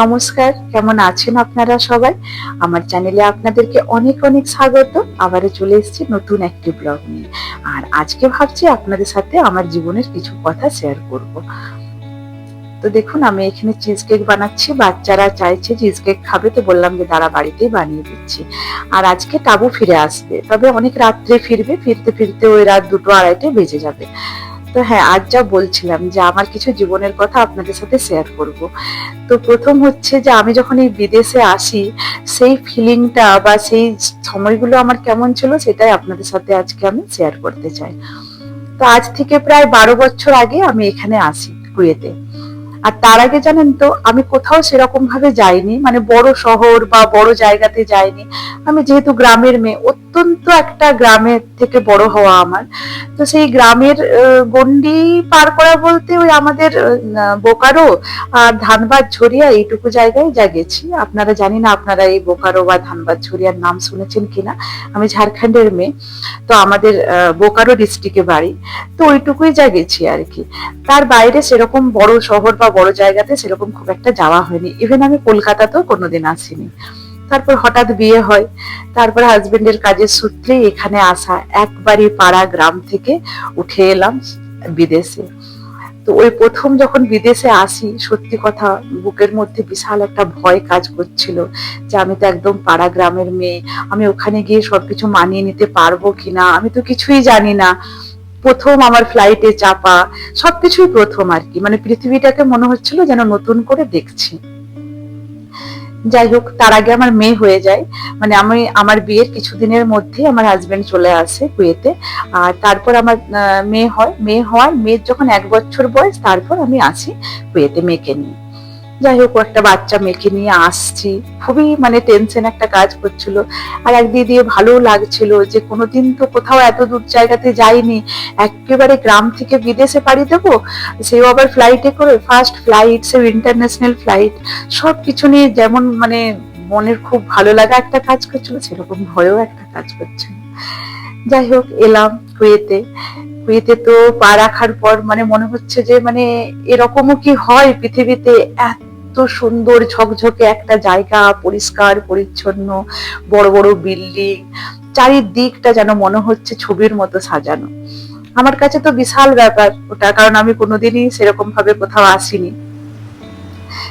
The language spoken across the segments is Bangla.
নমস্কার, কেমন আছেন আপনারা সবাই? আমার চ্যানেলে আপনাদেরকে অনেক অনেক স্বাগত। আবারও চলে এসেছি নতুন একটি ব্লগ নিয়ে। আর আজকে ভাবছি আপনাদের সাথে আমার জীবনের কিছু কথা শেয়ার করব। তো দেখুন, আমি এখানে চিজ কেক বানাচ্ছি। বাচ্চারা চাইছে চিজ কেক খাবে, তো বললাম যে দাঁড়া, বাড়িতেই বানিয়ে দিচ্ছি। আর আজকে টাবু ফিরে আসবে। তবে অনেক রাত্রে ফিরবে। ফিরতে ফিরতে ওই রাত দুটো আড়াইটে বেজে যাবে। তো হ্যাঁ আজ যা বলছিলাম যে আমার কিছু জীবনের কথা আপনাদের সাথে শেয়ার করব। তো প্রথম হচ্ছে যে আমি যখন এই বিদেশে আসি, সেই ফিলিংটা বা সেই সময়গুলো আমার কেমন ছিল সেটাই আপনাদের সাথে আজকে আমি শেয়ার করতে চাই। তো আজ থেকে প্রায় বারো বছর আগে আমি এখানে আসি কুয়েতে। আর তার আগে জানেন তো, আমি কোথাও সেরকম ভাবে যাইনি মানে বড় শহর বা বড় জায়গাতে যাইনি। আমি যেহেতু গ্রামের মেয়ে অত্যন্ত একটা গ্রামের থেকে বড় হওয়া আমার। তো সেই গ্রামের গন্ডি পার করা বলতে ওই আমাদের বোকারো আর ধানবাদ ঝরিয়া এইটুকু জায়গায় যা গেছি। আপনারা জানি না আপনারা এই বোকারো বা ধানবাদ ঝরিয়ার নাম শুনেছেন কিনা। আমি ঝাড়খণ্ডের মেয়ে, তো আমাদের বোকারো ডিস্ট্রিক্টে বাড়ি। তো ওইটুকুই যা গেছি আর কি। তার বাইরে সেরকম বড় শহর বা বড় জায়গাতে সেরকম খুব একটা যাওয়া হয়নি। ইভেন আমি কলকাতাতেও কোনোদিন আসিনি। তারপর হঠাৎ বিয়ে হয়। তারপর হাজবেন্ডের কাজের সূত্রে এখানে আসা একবারই পাড়া গ্রাম থেকে উঠে এলাম বিদেশে। তো ওই প্রথম যখন বিদেশে আসি, সত্যি কথা বুকের মধ্যে বিশাল একটা ভয় কাজ করছিল যে আমি তো একদম পাড়া গ্রামের মেয়ে, আমি ওখানে গিয়ে সবকিছু মানিয়ে নিতে পারব কিনা, আমি তো কিছুই জানি না। প্রথম আমার ফ্লাইটে চাপা, সবকিছুই প্রথম আর কি। মানে পৃথিবীটাকে মনে হচ্ছিল যেন নতুন করে দেখছি। যাই হোক, তার আগে আমার মেয়ে হয়ে যায়। মানে আমি, আমার বিয়ের কিছুদিনের মধ্যে আমার হাজব্যান্ড চলে আসে কুয়েতে। আর তারপর আমার মেয়ে হয়, মেয়ে হওয়ার, মেয়ের যখন এক বছর বয়স, তারপর আমি আসি কুয়েতে মেয়েকে নিয়ে। যাই হোক একটা বাচ্চা মেয়েকে নিয়ে আসছি। খুবই মানে টেনশন একটা কাজ করছিল। আর একদিক দিয়ে ভালো লাগছিল যে, কোনোদিন তো কোথাও এত দূর জায়গাতে যাইনি। একেবারে গ্রাম থেকে বিদেশে পাড়ি দেবো? সেও আবার ফ্লাইটে করে ফার্স্ট ফ্লাইট সেও ইন্টারন্যাশনাল ফ্লাইট সব কিছু নিয়ে যেমন মানে মনের খুব ভালো লাগা একটা কাজ করছিল, সেরকম ভয়ও একটা কাজ করছিল। যাই হোক, এলাম কুয়েতে। কুয়েতে তো পা রাখার পর মানে মনে হচ্ছে যে মানে এরকমও কি হয় পৃথিবীতে? এত সুন্দর ঝকঝকে একটা জায়গা, পরিষ্কার, পরিচ্ছন্ন, বড় বড় বিল্ডিং। চারিদিকটা যেন মনে হচ্ছে ছবির মতো সাজানো। আমার কাছে তো বিশাল ব্যাপার ওটা, কারণ আমি কোনোদিনই সেরকম ভাবে কোথাও আসিনি।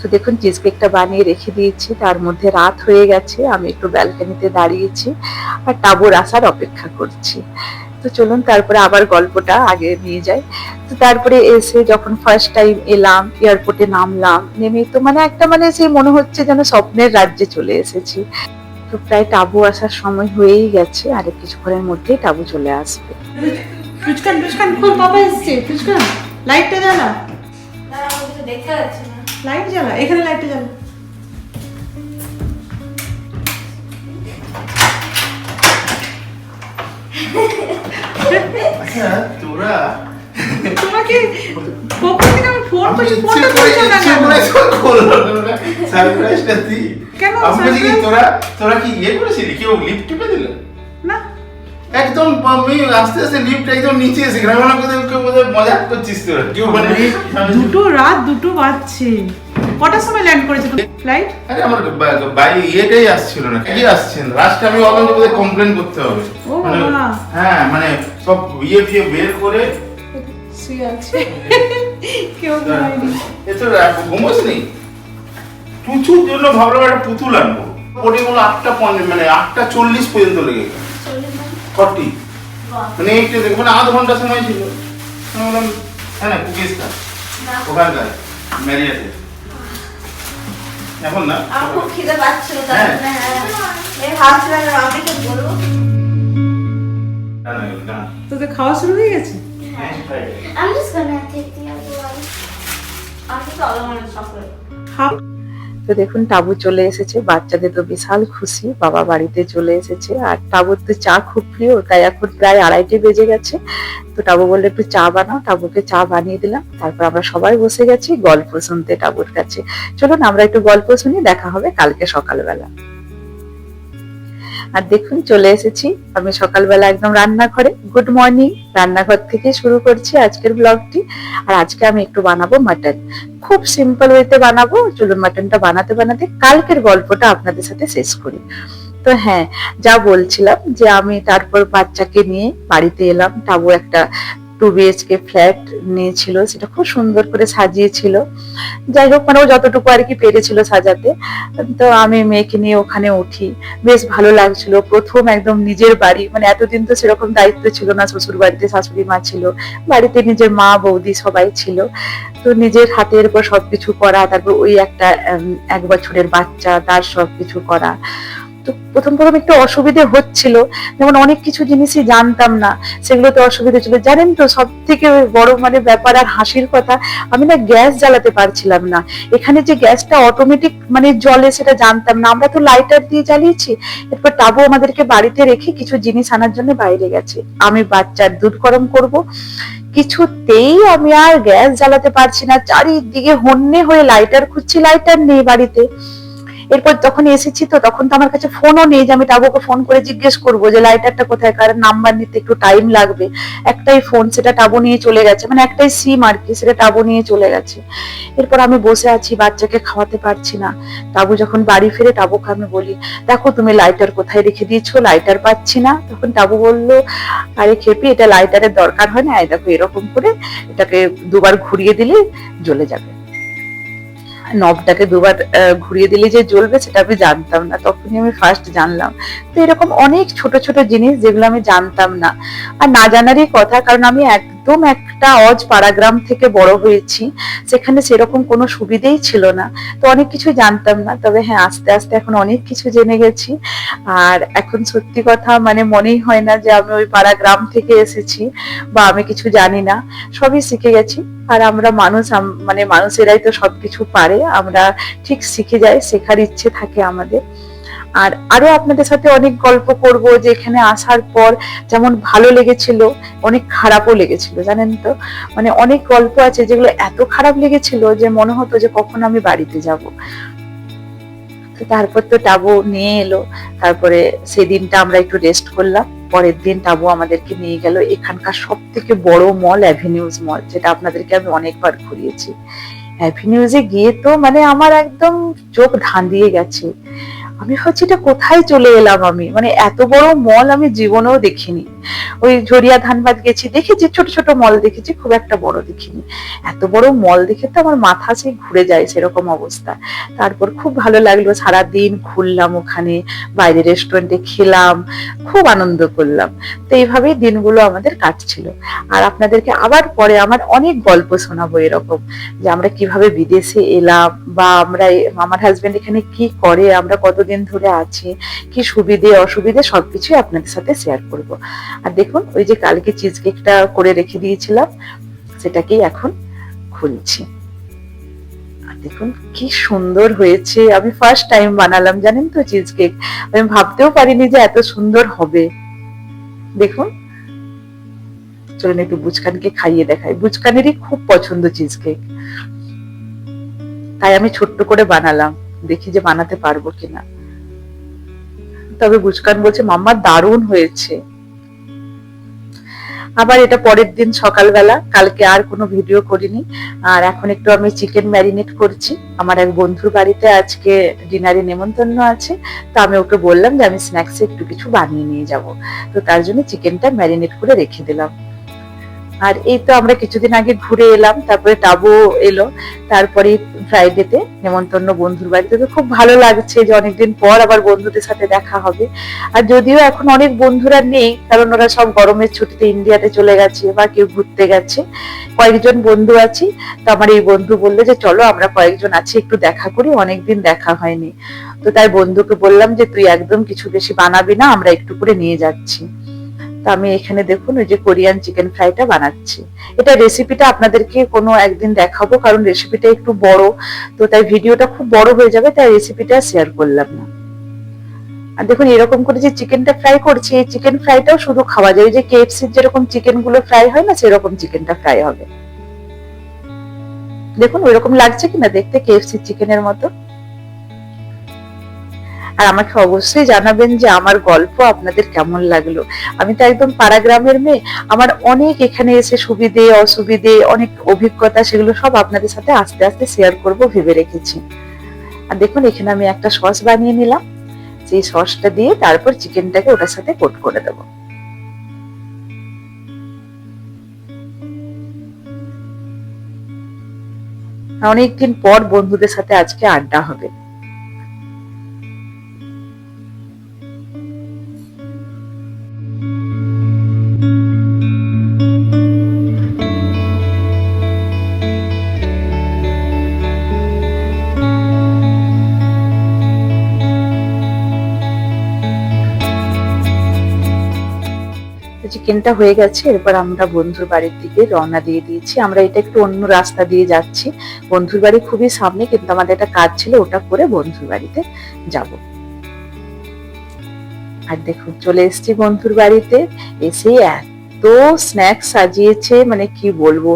তো দেখুন চিজ কেকটা বানিয়ে রেখে দিয়েছি। তার মধ্যে রাত হয়ে গেছে, আমি একটু ব্যালকনিতে দাঁড়িয়েছি আর টাবুর আসার অপেক্ষা করছি। তো চলুন তারপরে আবার গল্পটা আগে নিয়ে যাই। তো তারপরে এসে যখন ফার্স্ট টাইম এলাম এয়ারপোর্টে নামলাম নেমে তো মানে একটা মানে সেই মনে হচ্ছে যেন স্বপ্নের রাজ্যে চলে এসেছি। তো প্রায় টাবু আসার সময় হয়েই গেছে আর কিছুক্ষণের মধ্যেই টাবু চলে আসবে। ফুচকান ফুচকান খুব বাবা এসছে ফুচকান লাইটটা জ্বালা। না আমার কিছু যাচ্ছে না। লাইট জ্বালা এখানে লাইটটা জ্বালা। আচ্ছা তোরা? তোমাকে কখন থেকে আমি ফোন করছি ফোনটা তুলছো না। কেন সারপ্রাইজটা দি কেন তোরা তোরা কি ইয়ে করেছিলি? কেউ লিফট টিপে দিল? একদম আমি আস্তে আস্তে লিফট একদম নিচে এসে গেলাম মনে করতে কেউ বোধহয় মজা করছিস তোরা। কেউ মানে দুটো রাত দুটো বাজছে। কটার সময় ল্যান্ড করেছে তুমি? ফ্লাইট আরে আমার ইয়েটাই আসছিল না কি আসছেন লাস্ট আমি বোধহয় কমপ্লেন করতে হবে। ও মানে হ্যাঁ মানে সব ইয়ে ফিয়ে বের করে শুয়ে আছে। কেউ ঘুমায়নি এ তো ঘুমোস নি? পুচুর জন্য ভাবলাম একটা পুতুল আনব। ওটি হলো আটটা পঞ্চাশ মানে আটটা চল্লিশ পর্যন্ত লেগে গেল মিনিট ফর্টি। মানে একটু দেখো মানে আধ ঘণ্টা সময় ছিল। আমি বললাম হ্যাঁ না। কুকিজটা ওখানকার ম্যারিয়াতে। এখন না? আমার খুব খিদে পাচ্ছিল তার হ্যাঁ। হ্যাঁ। রামদিকে বলব। না, না, না। তোদের খাওয়া শুরু হয়ে গেছে? হ্যাঁ, I'm just gonna take the other one. আমি তো আলাদা চকলেট হাফ তো দেখুন, টাবু চলে এসেছে। বাচ্চাদের তো বিশাল খুশি। বাবা বাড়িতে চলে এসেছে। আর টাবুর তো চা খুব প্রিয়, তাই এখন প্রায় আড়াইটে বেজে গেছে। তো টাবু বলল, একটু চা বানাও। টাবুকে চা বানিয়ে দিলাম। তারপর আমরা সবাই বসে গেছি গল্প শুনতে টাবুর কাছে। চলুন, আমরা একটু গল্প শুনি, দেখা হবে কালকে সকালবেলা। আর দেখুন, চলে এসেছি। আমি সকালবেলা একদম রান্নাঘরে। গুড মর্নিং রান্নাঘর থেকে শুরু করছি আজকের ব্লগটি আর আজকে আমি একটু বানাবো মাটন খুব সিম্পল ওয়েতে বানাবো। চলুন মাটনটা বানাতে বানাতে কালকের গল্পটা আপনাদের সাথে শেষ করি। তো হ্যাঁ যা বলছিলাম যে আমি তারপর বাচ্চাকে নিয়ে বাড়িতে এলাম তাবু একটা টু বিএইচকে ফ্ল্যাট নিয়েছিল, সেটা খুব সুন্দর করে সাজিয়েছিল। যাই হোক মানে ও যতটুকু আর কি পেরেছিল সাজাতে, তো আমি মেয়েকে নিয়ে ওখানে উঠি। বেশ ভালো লাগছিল। প্রথম একদম নিজের বাড়ি মানে এতদিন তো সেরকম দায়িত্ব ছিল না শ্বশুর বাড়িতে শাশুড়ি মা ছিল। বাড়িতে নিজের মা, বৌদি সবাই ছিল। তো নিজের হাতের উপর সবকিছু করা, তারপর ওই একটা এক বছরের বাচ্চা, তার সবকিছু করা। তো প্রথম প্রথম একটু অসুবিধে হচ্ছিল। যেমন অনেক কিছু জিনিসই জানতাম না, সেগুলোতে অসুবিধা ছিল। জানেন তো সব থেকে বড় মানে ব্যাপার আর হাসির কথা, আমি না গ্যাস জ্বালাতে পারছিলাম না। এখানে যে গ্যাসটা অটোমেটিক মানে জলে সেটা জানতাম না। আমরা তো লাইটার দিয়ে জ্বালিয়েছি, এরপর টাবু আমাদেরকে বাড়িতে রেখে কিছু জিনিস আনার জন্য বাইরে গেছে। আমি বাচ্চার দুধ গরম করব। কিছুতেই আমি আর গ্যাস জ্বালাতে পারছি না। চারিদিকে হন্যে হয়ে লাইটার খুঁজছি লাইটার নেই বাড়িতে। এরপর যখন এসেছি তো তখন তো আমার কাছে ফোনও নেই যে আমি টাবুকে ফোন করে জিজ্ঞেস করব যে লাইটারটা কোথায় কারণ নাম্বার নিতে একটু টাইম লাগবে। একটাই ফোন সেটা টাবু নিয়ে চলে গেছে। মানে একটাই সিম আর কি, সেটা টাবু নিয়ে চলে গেছে। এরপর আমি বসে আছি, বাচ্চাকে খাওয়াতে পারছি না। টাবু যখন বাড়ি ফিরে টাবুকে আমি বলি, দেখো তুমি লাইটার কোথায় রেখে দিয়েছ? লাইটার পাচ্ছি না। তখন টাবু বলল, আরে খেপি, এটা লাইটারের দরকার হয় না। দেখো এরকম করে এটাকে দুবার ঘুরিয়ে দিলে জ্বলে যাবে। নবটাকে দুবার ঘুরিয়ে দিলে যে জ্বলবে সেটা আমি জানতাম না। তখনই আমি ফার্স্ট জানলাম। তো এরকম অনেক ছোট ছোট জিনিস যেগুলো আমি জানতাম না। আর না জানারই কথা, কারণ আমি একদম একটা অজ পাড়াগ্রাম থেকে বড় হয়েছি। সেখানে সেরকম কোনো সুবিধেই ছিল না। তো অনেক কিছু জানতাম না। তবে হ্যাঁ আস্তে আস্তে এখন অনেক কিছু জেনে গেছি। আর এখন সত্যি কথা মানে মনেই হয় না যে আমি ওই পাড়া গ্রাম থেকে এসেছি বা আমি কিছু জানি না। সবই শিখে গেছি। আর আমরা মানুষ মানে মানুষেরাই তো সবকিছু পারে। আমরা ঠিক শিখে যাই, শেখার ইচ্ছে থাকে আমাদের। আর আরও আপনাদের সাথে অনেক গল্প করব যে এখানে আসার পর যেমন ভালো লেগেছিল, অনেক খারাপও লেগেছিল, জানেন তো? মানে অনেক গল্প আছে যেগুলো এত খারাপ লেগেছিল যে মনে হতো যে কখন আমি বাড়িতে যাব। তারপর তো টাবু নিয়ে এলো, তারপরে সেদিনটা আমরা একটু রেস্ট করলাম, পরের দিন টাবু আমাদেরকে নিয়ে গেল এখানকার সব থেকে বড় মল অ্যাভিনিউজ মল যেটা আপনাদেরকে আমি অনেকবার ঘুরিয়েছি। অ্যাভিনিউজে গিয়ে তো মানে আমার একদম চোখ ধাঁধিয়ে গেছে। আমি ভাবছি এটা কোথায় চলে এলাম আমি? মানে এত বড় মল আমি জীবনেও দেখিনি। ওই ঝরিয়া ধানবাদ গেছি, দেখেছি, ছোট ছোট মল দেখেছি, খুব একটা বড় দেখিনি। এত বড় মল দেখে তো আমার মাথা সেই ঘুরে যায় সেরকম অবস্থা। তারপর খুব ভালো লাগল সারা দিন ঘুরলাম ওখানে বাইরে রেস্টুরেন্টে খেলাম, খুব আনন্দ করলাম। তো এইভাবেই দিনগুলো আমাদের কাটছিল। আর আপনাদেরকে আবার পরে আমার অনেক গল্প শোনাবো এরকম, যে আমরা কীভাবে বিদেশে এলাম, বা আমরা আমার হাজবেন্ড এখানে কি করে, আমরা কতদিন ধরে আছি, কি সুবিধে, অসুবিধে, সবকিছুই আপনাদের সাথে শেয়ার করব। আর দেখুন, ওই যে কালকে চিজ কেকটা করে রেখে দিয়েছিলাম, সেটাকেই এখন খুলছি। দেখুন, কি সুন্দর হয়েছে। আমি ফার্স্ট টাইম বানালাম, জানেন তো চিজ কেক আমি ভাবতেও পারিনি যে এত সুন্দর হবে। দেখুন, চলুন একটু বুচকানকে খাইয়ে দেখাই। বুচকানেরই খুব পছন্দ চিজ কেক তাই আমি ছোট্ট করে বানালাম। দেখি যে বানাতে পারব কিনা। তবে গুজকান বলছে, মাম্মা দারুণ হয়েছে। আবার এটা পরের দিন সকালবেলা, কালকে আর কোনো ভিডিও করিনি। আর এখন একটু আমি চিকেন ম্যারিনেট করছি। আমার এক বন্ধুর বাড়িতে আজকে ডিনারে নেমন্তন্ন আছে। তো আমি ওকে বললাম যে, আমি স্ন্যাক্সে একটু কিছু বানিয়ে নিয়ে যাব। তো তার জন্য চিকেনটা ম্যারিনেট করে রেখে দিলাম। আর এই তো আমরা কিছুদিন আগে ঘুরে এলাম, তারপরে টাবু এলো, তারপরে ফ্রাইডেতে নেমন্তন্ন বন্ধুর বাড়িতে। তো খুব ভালো লাগছে যে অনেকদিন পর আবার বন্ধুদের সাথে দেখা হবে। আর যদিও এখন অনেক বন্ধুরা নেই, কারণ ওরা সব গরমের ছুটিতে ইন্ডিয়াতে চলে গেছে বা কেউ ঘুরতে গেছে। কয়েকজন বন্ধু আছি, তো আমার এই বন্ধু বলল যে, চলো আমরা কয়েকজন আছি, একটু দেখা করি, অনেকদিন দেখা হয়নি। তো তাই বন্ধুকে বললাম যে, তুই একদম কিছু বেশি বানাবি না, আমরা একটু করে নিয়ে যাচ্ছি। তো আমি এখানে দেখুন, ওই যে কোরিয়ান চিকেন ফ্রাইটা বানাচ্ছি। এটা রেসিপিটা আপনাদেরকে কোনো একদিন দেখাবো, কারণ রেসিপিটা একটু বড়, তো তাই ভিডিওটা খুব বড় হয়ে যাবে, তাই রেসিপিটা শেয়ার করলাম না। আর দেখুন, এরকম করে যে চিকেনটা ফ্রাই করছি, এই চিকেন ফ্রাইটাও শুধু খাওয়া যায়। যে কেএফসির যেরকম চিকেনগুলো ফ্রাই হয় না, সেরকম চিকেনটা ফ্রাই হবে। দেখুন, ওইরকম লাগছে কিনা? দেখতে কেএফসির চিকেনের মতো। আর আমাকে অবশ্যই জানাবেন যে আমার গল্প আপনাদের কেমন লাগল। আমি তো একদম পাড়া গ্রামের মেয়ে, আমার অনেক এখানে এসে সুবিধে, অসুবিধে, অনেক অভিজ্ঞতা, সেগুলো সব আপনাদের সাথে আস্তে আস্তে শেয়ার করব, ভেবে রেখেছি। আর দেখুন, এখানে আমি একটা সস বানিয়ে নিলাম। সেই সসটা দিয়ে তারপর চিকেনটাকে ওটার সাথে কোট করে দেবো। অনেকদিন পর বন্ধুদের সাথে আজকে আড্ডা হবে। চিকেনটা হয়ে গেছে, এরপর আমরা বন্ধুর বাড়ির দিকে রওনা দিয়ে দিয়েছি। আমরা এটা একটু অন্য রাস্তা দিয়ে যাচ্ছি। বন্ধুর বাড়ি খুবই সামনে, কিন্তু আমাদের একটা কাজ ছিল, ওটা করে বন্ধুর বাড়িতে যাব। আর দেখুন চলে এসেছি বন্ধুর বাড়িতে। এসে এত স্ন্যাক্স সাজিয়েছে মানে কি বলব?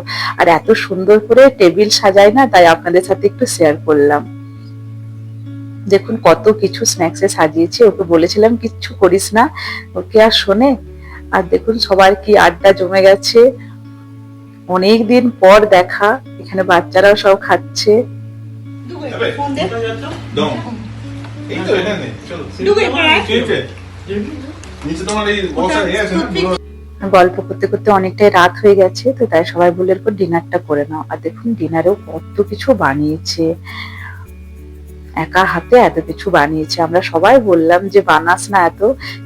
আর এত সুন্দর করে টেবিল সাজায় না, তাই আপনাদের সাথে একটু শেয়ার করলাম। দেখুন কত কিছু স্ন্যাক্সে সাজিয়েছে, ওকে বলেছিলাম, কিচ্ছু করিস না। ওকে আর শোনে আর দেখুন সবার কি আড্ডা জমে গেছে। অনেক দিন পর দেখা এখানে বাচ্চারাও সব খাচ্ছে। গল্প করতে করতে অনেকটাই রাত হয়ে গেছে তো তাই সবাই বলে এরপর ডিনারটা করে নাও। আর দেখুন ডিনারেও কত কিছু বানিয়েছে। একা হাতে এত কিছু বানিয়েছে। আমরা সবাই বললাম যে বানাস না এত।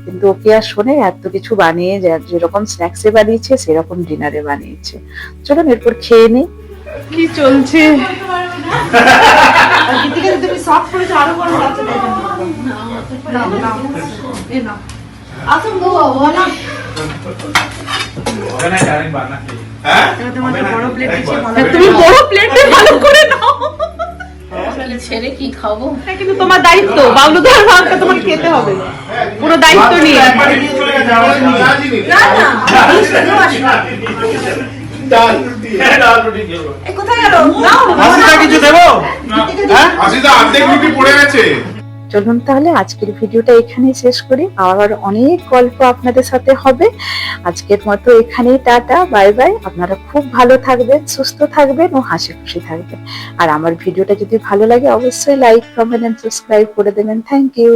কিন্তু ওকে আর শোনে এত কিছু বানিয়ে যে- যেরকম স্ন্যাক্সে বানিয়েছে সেরকম ডিনারে বানিয়েছে। চলুন এরপর খেয়ে নিই কি চলছে? তুমি সফট করেছ আরও বড় বাচ্চা আসুন গো না হ্যাঁ ভালো তুমি বড় প্লেটে ভালো করে নাও। ছেড়ে কি খাব? কিন্তু তোমার দায়িত্ব। বাবলু ধর তোমাকে খেতে হবে। পুরো দায়িত্ব নিয়ে। হ্যাঁ, কোথায় গেল? কিছু দেবো? হ্যাঁ? পড়ে গেছে। চলুন তাহলে আজকের ভিডিওটা এখানেই শেষ করি। আবার অনেক গল্প আপনাদের সাথে হবে। আজকের মতো এখানেই টাটা, বাই বাই। আপনারা খুব ভালো থাকবেন, সুস্থ থাকবেন ও হাসি খুশি থাকবেন। আর আমার ভিডিওটা যদি ভালো লাগে, অবশ্যই লাইক কমেন্ট এন্ড সাবস্ক্রাইব করে দেবেন। Thank you